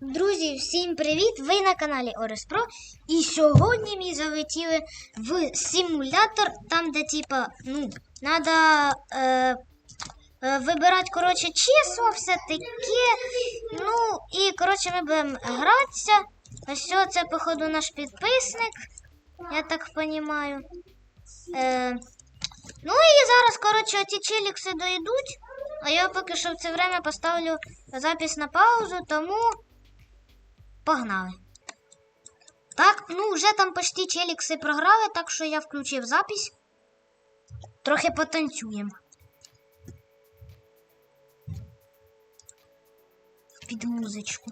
Друзі, всім привіт! Ви на каналі Орес Про. І сьогодні ми залетіли в симулятор, там, де типа, ну, треба е, е, вибирати, коротше, число, все таке. Ну, і, коротше, ми будемо гратися. Ось це, походу, наш підписник, я так розумію. Е, ну і зараз, коротше, ті челікси дойдуть. А я поки що в це время поставлю запис на паузу, тому погнали. Так, ну вже там почти челікси програли, так що я включив запись. Трохи потанцюємо. Під музичку.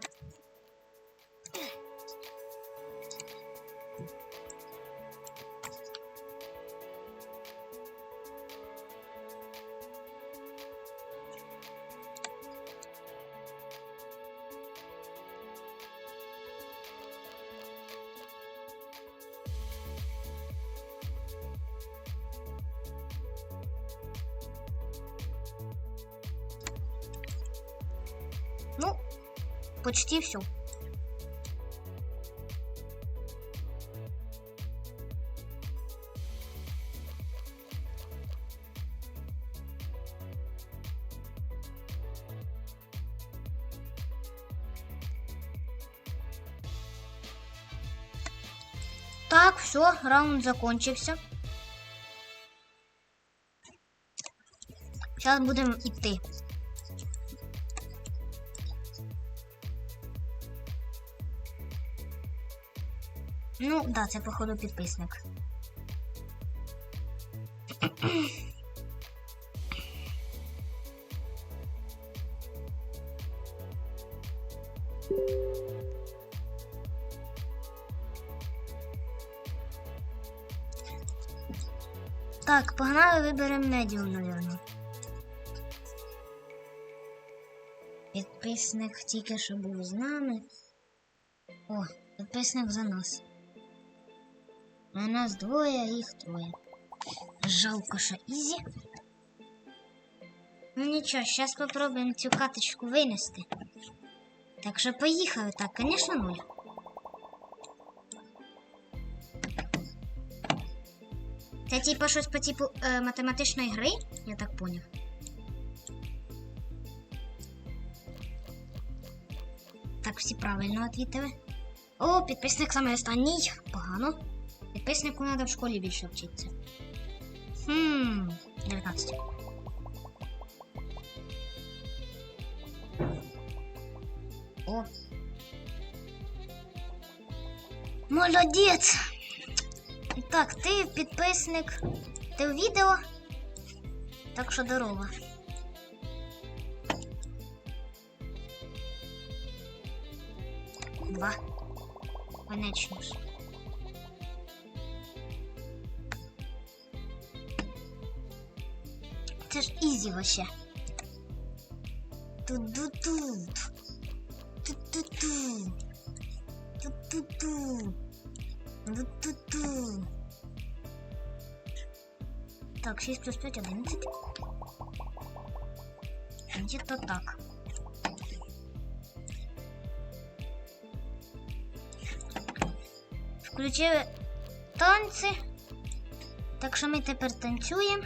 Ну, почти все. Так, все, раунд закончився. Зараз будемо йти. Ну, да, це походу підписник. Так, погнали виберемо медіум, напевно. Підписник тільки що був з нами. О, підписник за нас. У нас двоє, а їх троє. Жалко, що Ізі. Ну нічого, зараз попробуємо цю каточку винести. Так що поїхали, так, звісно, нуль. Це типа щось по типу е, математичної гри, я так поняв. Так, всі правильно відповіли. О, підписник саме останній. Погано. Підписнику треба в школі більше вчитися. Хм, 19. О. Молодець! Так, ти підписник. Ти в відео? Так що здорово. Два. Конечно Це ж ізі вообще. Ту-ду-ду. Ту-ту-ту. Ту-ту-ту. Ту-ту-ту. Так, 6 плюс 5, 11. Где-то так. Включили танці. Так що ми тепер танцюємо.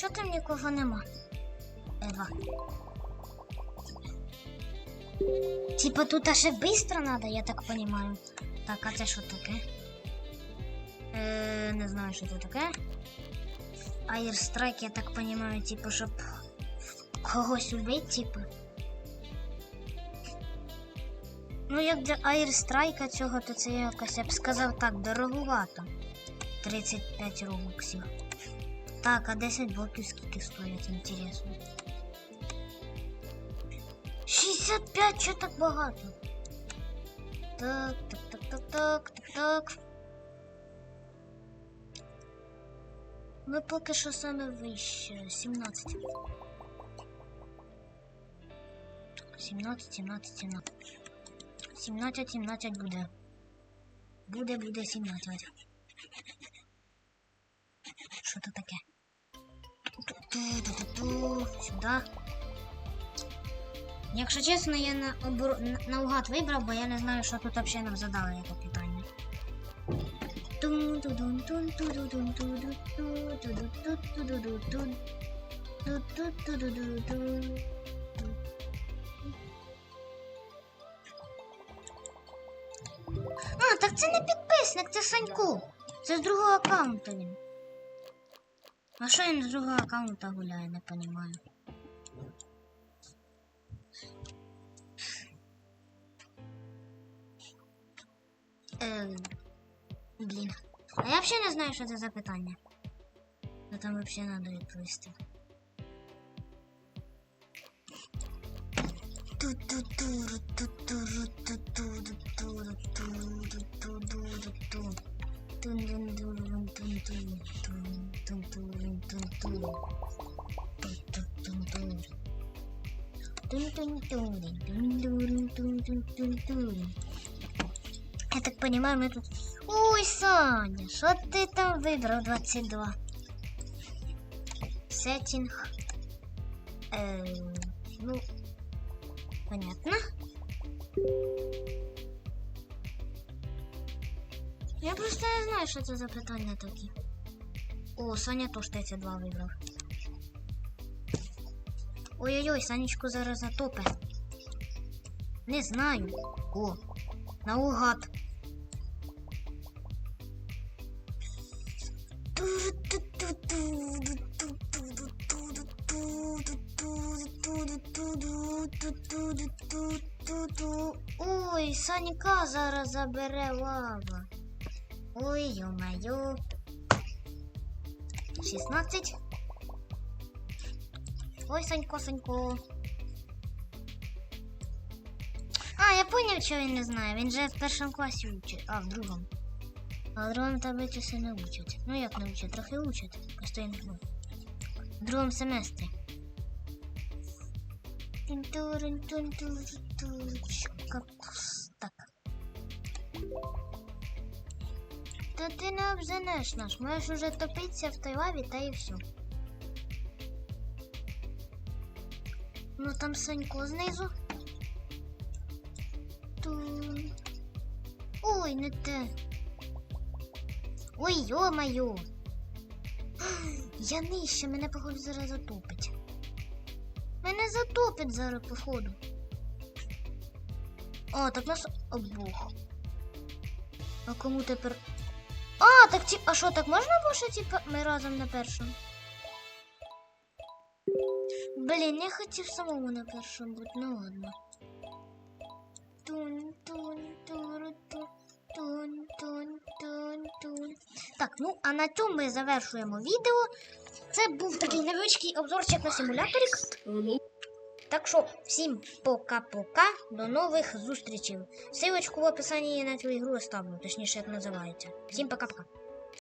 Чого там нікого нема? Ева. Типа тут аж быстро надо, я так понимаю. Так, а це що таке? Е, не знаю, що це таке. Airstrike, я так понимаю, типу, щоб когось убити, типу. Ну, як для Airstrike цього, то це якось, я б сказав так, дороговато. 35 робоксів. Так, а 10 блоків скільки стоять, інтересно. 65, що так багато? Так, так, так, так, так, так, так. Ми поки що саме вище. 17. 17, 17, 17. 17, 17 буде. Буде, буде 17. Що то таке? Сюда. Якщо чесно, я на обор... на- наугад вибрав, бо я не знаю, що тут взагалі нам задали яке питання. А, так це не підписник, це Санько. Це з другого аккаунта він. А що він з другого аккаунта гуляє, не розумію. Ем, блін. А я взагалі не знаю, що це за питання. Ну там взагалі треба відповісти. Ту-ту-туру, Я так понимаю, мы тут... Ой, Саня, что ты там выбрал 22? Сеттинг. Эм, ну, понятно. Я просто не знаю, що це за питання такі. О, Саня теж 32 вибрав. Ой-ой-ой, Санечку зараз затопе. Не знаю. О, наугад. Ой, Санька зараз забере лава. Ой, ё-моё. 16. Ой, Санько, Санько. А, я поняв, що він не знає. Він же в першому класі учить. А, в другому. А в другому таблицю все не учать. Ну як не учать? Трохи учать. Він ну, в другому семестрі. Так. Та ти не обзенеш наш. Можеш уже топитися в той лаві та і все. Ну там Санько знизу. Тун. Ой, не те. Ой, йо-моє. Я нижче, мене походу зараз затопить. Мене затопить зараз, походу. О, так нас обох. А кому тепер. А, так ті. А що, так можна було, що типа ми разом на першому? Блін, я хотів самому на першому бути, ну ладно. Тун, тун, туру, тун, тун, тун, тун, тун. Так, ну а на цьому ми завершуємо відео. Це був такий невеличкий обзорчик на симуляторик. Так що всім пока-пока, до нових зустрічей. Силочку в описанні на ігру оставлю, точніше як називається. Всім пока-пока.